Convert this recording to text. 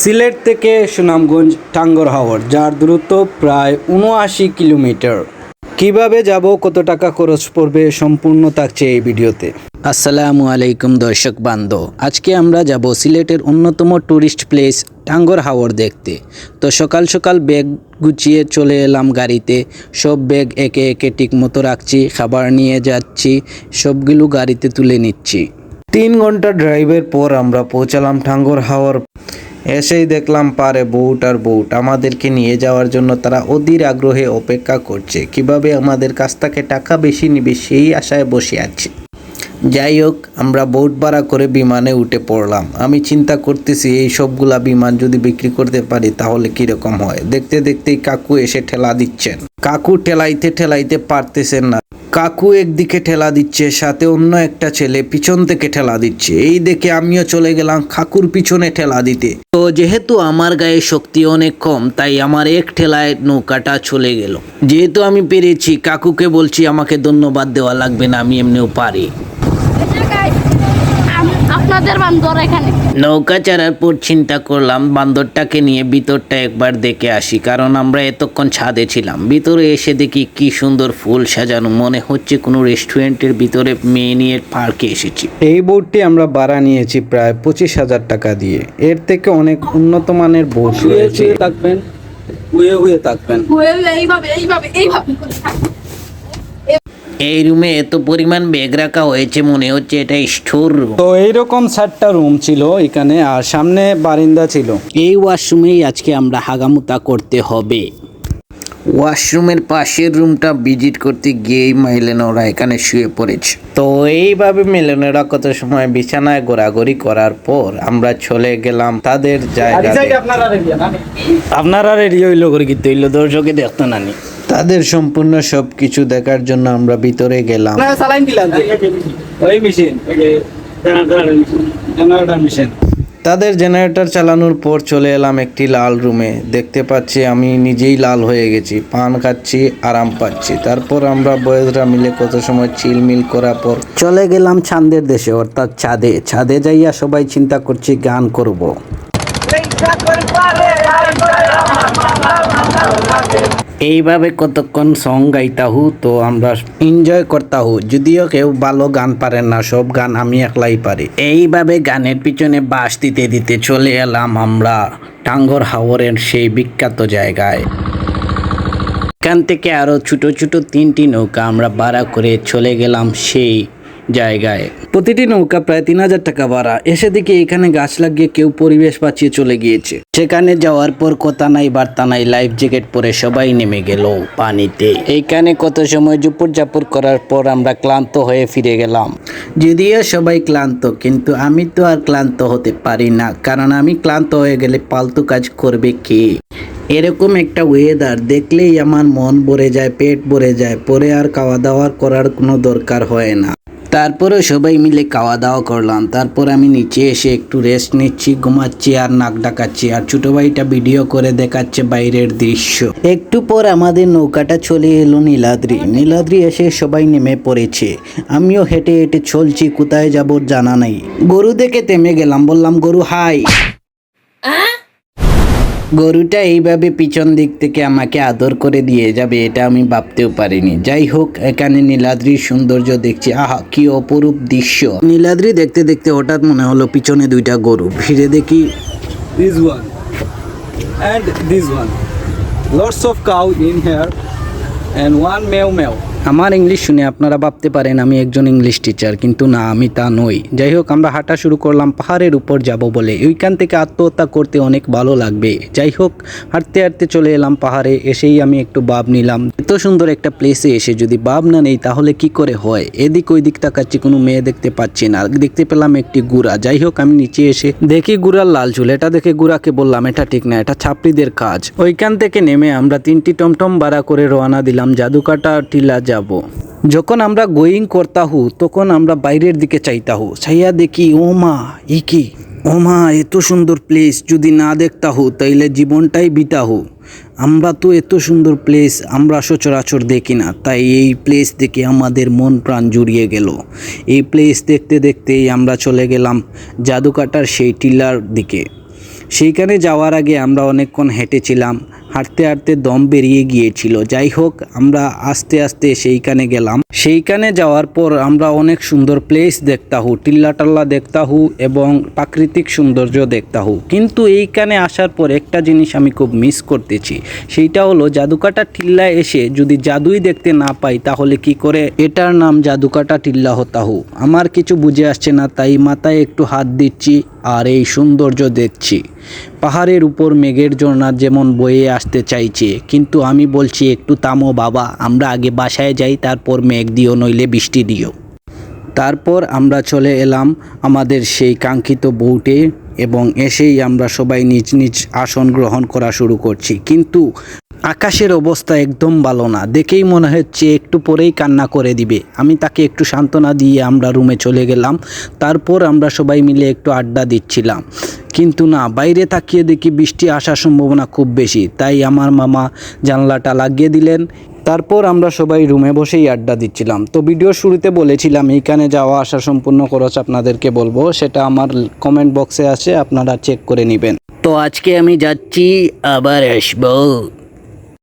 সিলেট থেকে সুনামগঞ্জ, টাঙ্গর হাওর, যার দূরত্ব প্রায় উনআশি কিলোমিটার। কীভাবে যাব, কত টাকা খরচ পড়বে, সম্পূর্ণ থাকছে এই ভিডিওতে। আসসালামু আলাইকুম দর্শক বান্ধব, আজকে আমরা যাব সিলেটের অন্যতম ট্যুরিস্ট প্লেস, টাঙ্গর হাওর দেখতে। তো সকাল সকাল ব্যাগ গুছিয়ে চলে এলাম গাড়িতে, সব ব্যাগ একে একে ঠিক মতো রাখছি, খাবার নিয়ে যাচ্ছি, সবগুলো গাড়িতে তুলে নিচ্ছি। তিন ঘণ্টা ড্রাইভের পর আমরা পৌঁছালাম ঠাঙ্গর হাওয়ার এসেই দেখলাম পারে বুট আর বুট আমাদেরকে নিয়ে যাওয়ার জন্য তারা অধীর আগ্রহে অপেক্ষা করছে। কীভাবে আমাদের কাছ থেকে টাকা বেশি নিবে সেই আশায় বসে আছে। যাই হোক, আমরা বোট ভাড়া করে বিমানে উঠে পড়লাম। আমি চিন্তা করতেছি, এই সবগুলা বিমান যদি বিক্রি করতে পারি তাহলে কীরকম হয়? দেখতে দেখতেই কাকু এসে ঠেলা দিচ্ছেন। কাকু ঠেলাইতে ঠেলাইতে পারতেছেন না। কাকু একদিকে ঠেলা দিচ্ছে, সাথে অন্য একটা ছেলে পিছন থেকে ঠেলা দিচ্ছে। এই দেখে আমিও চলে গেলাম কাকুর পিছনে ঠেলা দিতে। তো যেহেতু আমার গায়ে শক্তি অনেক কম, তাই আমার এক ঠেলায় নৌকাটা চলে গেল। যেহেতু আমি পেরেছি, কাকুকে বলছি আমাকে ধন্যবাদ দেওয়া লাগবে না, আমি এমনিও পারি। আপনাদের বান্দর এখানে। নৌকা চারার পর চিন্তা করলাম বান্দরটাকে নিয়ে ভিতরটা একবার দেখে আসি কারণ আমরা এতক্ষণ ছাদে ছিলাম। ভিতরে এসে দেখি কি সুন্দর ফুল সাজানো মনে হচ্ছে কোনো রেস্টুরেন্টের ভিতরে মেয়ে নিয়ে পার্কে এসেছি। এই বোটটি আমরা ভাড়া নিয়েছি প্রায় পঁচিশ হাজার টাকা দিয়ে। এর থেকে অনেক উন্নত মানের বোট রয়েছে। থাকবেন শুয়ে শুয়ে থাকবেন। এইভাবে এইভাবে এইভাবে থাকো। এই রুমে এত পরিমাণ ব্যাগ রাখা হয়েছে মনে হচ্ছে এটা স্টোর রুম তো এইরকম চারটা রুম ছিল এখানে আর সামনে বারিন্দা ছিল। এই ওয়াশরুমেই আজকে আমরা হাগামুতা করতে হবে। ওয়াশরুমের পাশের রুমটা ভিজিট করতে গিয়েই মেলেনোরা এখানে শুয়ে পড়েছে। তো এইভাবে মেলেনোরা কত সময় বিছানায় ঘোরাঘুরি করার পর আমরা চলে গেলাম তাদের জায়গাতে। আপনারা রেডি হইল করে কি? তৈল দর্শকে দেখতো নানি। তাদের সম্পূর্ণ সব কিছু দেখার জন্য আমরা ভিতরে গেলাম সালাইন দিলাম ওই মেশিন মেশিন তাদের জেনারেটর চালানোর পর চলে এলাম একটি লাল রুমে দেখতে পাচ্ছি আমি নিজেই লাল হয়ে গেছি পান খাচ্ছি আরাম পাচ্ছি তারপর আমরা বয়েজরা মিলে কত সময় চিলমিল করার পর চলে গেলাম চাঁদের দেশে অর্থাৎ ছাদে ছাদে যাইয়া সবাই চিন্তা করছি গান করব। এইভাবে কতক্ষণ সং গাইতাহু, তো আমরা এনজয় করতাহু। যদিও কেউ ভালো গান পারে না, সব গান আমি একলাই পারি। এইভাবে গানের পিছনে বাস দিতে দিতে চলে এলাম আমরা টাঙ্গর হাওরের সেই বিখ্যাত জায়গায়। এখান থেকে আরও ছোট ছোট তিনটি নৌকা আমরা ভাড়া করে চলে গেলাম সেই জায়গায়। প্রতিটি নৌকা প্রায় তিন হাজার টাকা ভাড়া। এসে দেখি এখানে গাছ লাগিয়ে কেউ পরিবেশ বাঁচিয়ে চলে গিয়েছে। সেখানে যাওয়ার পর কথা নাই, বার্তা নাই, লাইফ জ্যাকেট পরে সবাই নেমে গেল পানিতে। এইখানে কত সময় জুপুর জাপুর করার পর আমরা ক্লান্ত হয়ে ফিরে গেলাম। যদিও সবাই ক্লান্ত, কিন্তু আমি তো আর ক্লান্ত হতে পারি না, কারণ আমি ক্লান্ত হয়ে গেলে পালতু কাজ করবে কে? এরকম একটা ওয়েদার দেখলেই আমার মন ভরে যায়, পেট ভরে যায়, পরে আর খাওয়া দাওয়া করার কোনো দরকার হয় না। তারপরে সবাই মিলে খাওয়া দাওয়া করলাম। তারপর আমি নিচে এসে একটু রেস্ট নিচ্ছি, ঘুমাচ্ছি আর নাক ডাকাচ্ছি। আর ছোট ভাইটা ভিডিও করে দেখাচ্ছে বাইরের দৃশ্য। একটু পর আমাদের নৌকাটা চলে এলো নীলাদ্রি। নীলাদ্রি এসে সবাই নেমে পড়েছে। আমিও হেঁটে হেঁটে চলছি, কোথায় যাব জানা নাই। গরু দেখে থেমে গেলাম, বললাম, গরু, হাই! গরুটা এইভাবে পিছন দিক থেকে আমাকে আদর করে দিয়ে যাবে, এটা আমি ভাবতেও পারিনি। যাই হোক, এখানে নীলাদ্রির সৌন্দর্য দেখছি। আহা, কি অপরূপ দৃশ্য। নীলাদ্রি দেখতে দেখতে হঠাৎ মনে হলো পিছনে দুইটা গরু। ফিরে দেখি this one and this one. Lots of cow in here and one meow meow আমার ইংলিশ শুনে আপনারা ভাবতে পারেন আমি একজন ইংলিশ টিচার কিন্তু না, আমি তা নই। যাই হোক আমরা হাঁটা শুরু করলাম, পাহাড়ের উপর যাব বলে। ওইখান থেকে আত্মহত্যা করতে অনেক ভালো লাগবে। যাই হোক হাঁটতে হাঁটতে চলে এলাম পাহাড়ে, এসেই আমি একটু বাব নিলাম। এত সুন্দর একটা প্লেসে এসে যদি বাব না নেই, তাহলে কি করে হয়? এদিক ওই দিক তাকাচ্ছি, কোনো মেয়ে দেখতে পাচ্ছি না। দেখতে পেলাম একটি গুড়া। যাই হোক আমি নিচে এসে দেখি গুড়ার লাল চুল এটা দেখে গুড়াকে বললাম, এটা ঠিক না, এটা ছাপড়িদের কাজ। ওইখান থেকে নেমে আমরা তিনটি টমটম ভাড়া করে রওনা দিলাম। জাদুকাটা টিলা যাব। যখন আমরা গোয়িং করতাহু, তখন আমরা বাইরের দিকে চাইতাহু। চাইয়া দেখি, ও মা ই কি? ও মা, এত সুন্দর প্লেস যদি না দেখতাহু, তাইলে জীবনটাই বিতাহু। আমরা তো এত সুন্দর প্লেস আমরা সচরাচর দেখি না। তাই এই প্লেস দেখে আমাদের মন প্রাণ জুড়িয়ে গেল। এই প্লেস দেখতে দেখতেই আমরা চলে গেলাম জাদুকাটার সেই টিলার দিকে। সেইখানে যাওয়ার আগে আমরা অনেকক্ষণ হেঁটেছিলাম। হাঁটতে হাঁটতে দম বেরিয়ে গিয়েছিল। যাই হোক, আমরা আস্তে আস্তে সেইখানে গেলাম। সেইখানে যাওয়ার পর আমরা অনেক সুন্দর প্লেস দেখতাহু টিল্লা টাল্লা দেখতাহু এবং প্রাকৃতিক সৌন্দর্য দেখতাহু। কিন্তু এইখানে আসার পর একটা জিনিস আমি খুব মিস করতেছি। সেইটা হলো জাদুকাটা টিল্লা এসে যদি জাদুই দেখতে না পাই, তাহলে কি করে? এটার নাম জাদুকাটা টিল্লা হতাহু। আমার কিছু বুঝে আসছে না, তাই মাথায় একটু হাত দিচ্ছি আর এই সৌন্দর্য দেখছি। পাহাড়ের উপর মেঘের ঝর্ণা যেমন বয়ে আসতে চাইছে, কিন্তু আমি বলছি, একটু তামো বাবা, আমরা আগে বাসায় যাই, তারপর মেঘ দিও, নইলে বৃষ্টি দিও। তারপর আমরা চলে এলাম আমাদের সেই কাঙ্ক্ষিত বউটে এবং এসেই আমরা সবাই নিজ নিজ আসন গ্রহণ করা শুরু করছি। কিন্তু আকাশের অবস্থা একদম ভালো না। দেখেই মনে হচ্ছে একটু পরেই কান্না করে দিবে। আমি তাকে একটু সান্ত্বনা দিয়ে আমরা রুমে চলে গেলাম। তারপর আমরা সবাই মিলে একটু আড্ডা দিচ্ছিলাম। কিন্তু না, বাইরে তাকিয়ে দেখি বৃষ্টি আসার সম্ভাবনা খুব বেশি। তাই আমার মামা জানলাটা লাগিয়ে দিলেন। তারপর আমরা সবাই রুমে বসেই আড্ডা দিচ্ছিলাম। তো ভিডিওর শুরুতে বলেছিলাম, এইখানে যাওয়া আসা সম্পূর্ণ খরচ আপনাদেরকে বলব। সেটা আমার কমেন্ট বক্সে আছে, আপনারা চেক করে নেবেন। তো আজকে আমি যাচ্ছি, আবার আসব।